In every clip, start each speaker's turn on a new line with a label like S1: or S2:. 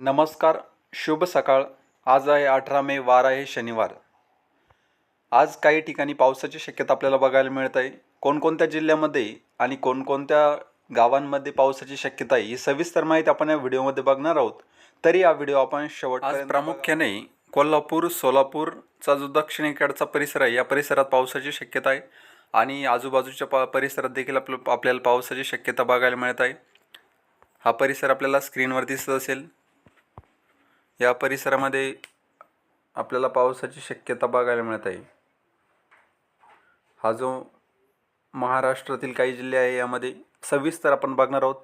S1: नमस्कार शुभ सकाळ. आज आहे अठरा मे वार आहे शनिवार. आज काही ठिकाणी पावसाची शक्यता आपल्याला बघायला मिळत आहे कोणकोणत्या जिल्ह्यामध्ये आणि कोणकोणत्या गावांमध्ये पावसाची शक्यता आहे ही सविस्तर माहिती आपण या व्हिडिओमध्ये बघणार आहोत. तरी हा व्हिडिओ आपण शेवट आज प्रामुख्याने कोल्हापूर सोलापूरचा जो दक्षिणेकडचा परिसर आहे या परिसरात पावसाची शक्यता आहे. आणि आजूबाजूच्या पा परिसरात देखील आपलं आपल्याला पावसाची शक्यता बघायला मिळत आहे. हा परिसर आपल्याला स्क्रीनवर दिसत असेल. या परिसरामध्ये आपल्याला पावसाची शक्यता बघायला मिळत आहे. हा जो महाराष्ट्रातील काही जिल्हे आहे यामध्ये सविस्तर आपण बघणार आहोत.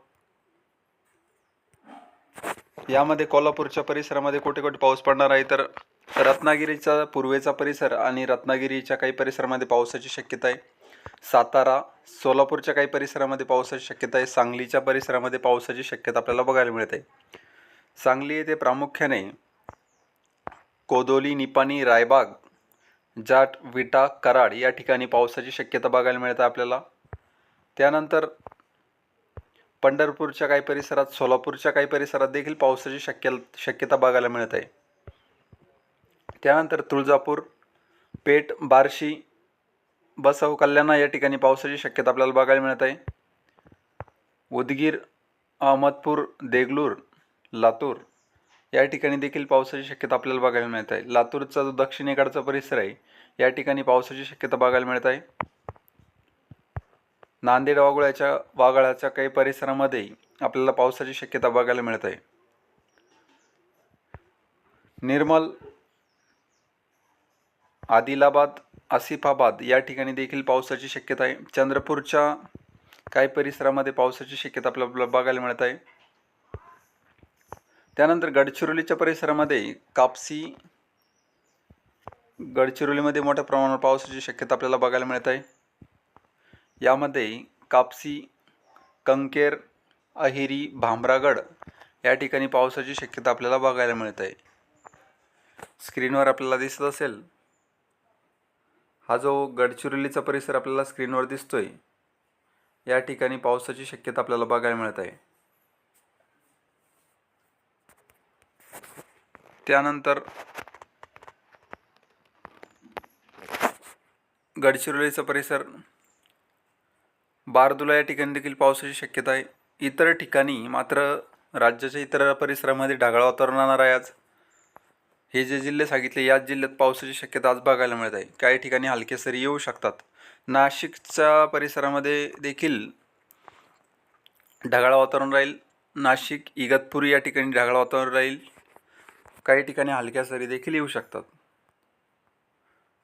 S1: यामध्ये कोल्हापूरच्या परिसरामध्ये कुठे कुठे पाऊस पडणार आहे तर रत्नागिरीचा पूर्वेचा परिसर आणि रत्नागिरीच्या काही परिसरामध्ये पावसाची शक्यता आहे. सातारा सोलापूरच्या काही परिसरामध्ये पावसाची शक्यता आहे. सांगलीच्या परिसरामध्ये पावसाची शक्यता आपल्याला बघायला मिळत आहे. सांगली येथे प्रामुख्याने कोदोली निपाणी रायबाग जाट विटा कराड या ठिकाणी पावसाची शक्यता बघायला मिळते आपल्याला. त्यानंतर पंढरपूरच्या काही परिसरात सोलापूरच्या काही परिसरात देखील पावसाची शक्य शक्यता बघायला मिळत. आहे त्यानंतर तुळजापूर पेठ बार्शी बसव कल्याणा या ठिकाणी पावसाची शक्यता आपल्याला बघायला मिळत. आहे उदगीर अहमदपूर देगलूर लातूर. या ठिकाणी देखील पावसाची शक्यता आपल्याला बघायला मिळत आहे. लातूरचा जो दक्षिणेकडचा परिसर आहे या ठिकाणी पावसाची शक्यता बघायला मिळत आहे. नांदेड वागुळ्याच्या वागळाच्या काही परिसरामध्ये आपल्याला पावसाची शक्यता बघायला मिळत आहे. निर्मल आदिलाबाद आसिफाबाद या ठिकाणी देखील पावसाची शक्यता आहे. चंद्रपूरच्या काही परिसरामध्ये पावसाची शक्यता आपल्याला बघायला मिळत आहे. त्यानंतर गडचिरोलीच्या परिसरामध्ये कापसी गडचिरोलीमध्ये मोठ्या प्रमाणावर पावसाची शक्यता आपल्याला बघायला मिळत आहे. यामध्ये कापसी कंकेर अहिरी भामरागड या ठिकाणी पावसाची शक्यता आपल्याला बघायला मिळत आहे. स्क्रीनवर आपल्याला दिसत असेल हा जो गडचिरोलीचा परिसर आपल्याला स्क्रीनवर दिसतोय या ठिकाणी पावसाची शक्यता आपल्याला बघायला मिळत आहे. त्यानंतर गडचिरोलीचा परिसर बारदुला या ठिकाणी देखील पावसाची शक्यता आहे. इतर ठिकाणी मात्र राज्याच्या इतर परिसरामध्ये ढगाळ वातावरण राहणार आहे आज. हे जे जिल्हे सांगितले याच जिल्ह्यात पावसाची शक्यता आज बघायला मिळत आहे. काही ठिकाणी हलके सरी येऊ शकतात. नाशिकच्या परिसरामध्ये देखील ढगाळ वातावरण राहील. नाशिक इगतपुरी या ठिकाणी ढगाळ वातावरण राहील. काही ठिकाणी हलक्या सरी देखील येऊ शकतात.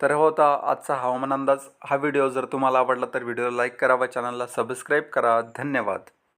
S1: तर होता आजचा हवामान अंदाज हा व्हिडिओ जर तुम्हाला आवडला तर व्हिडिओला लाईक करा व चॅनलला सबस्क्राईब करा. धन्यवाद.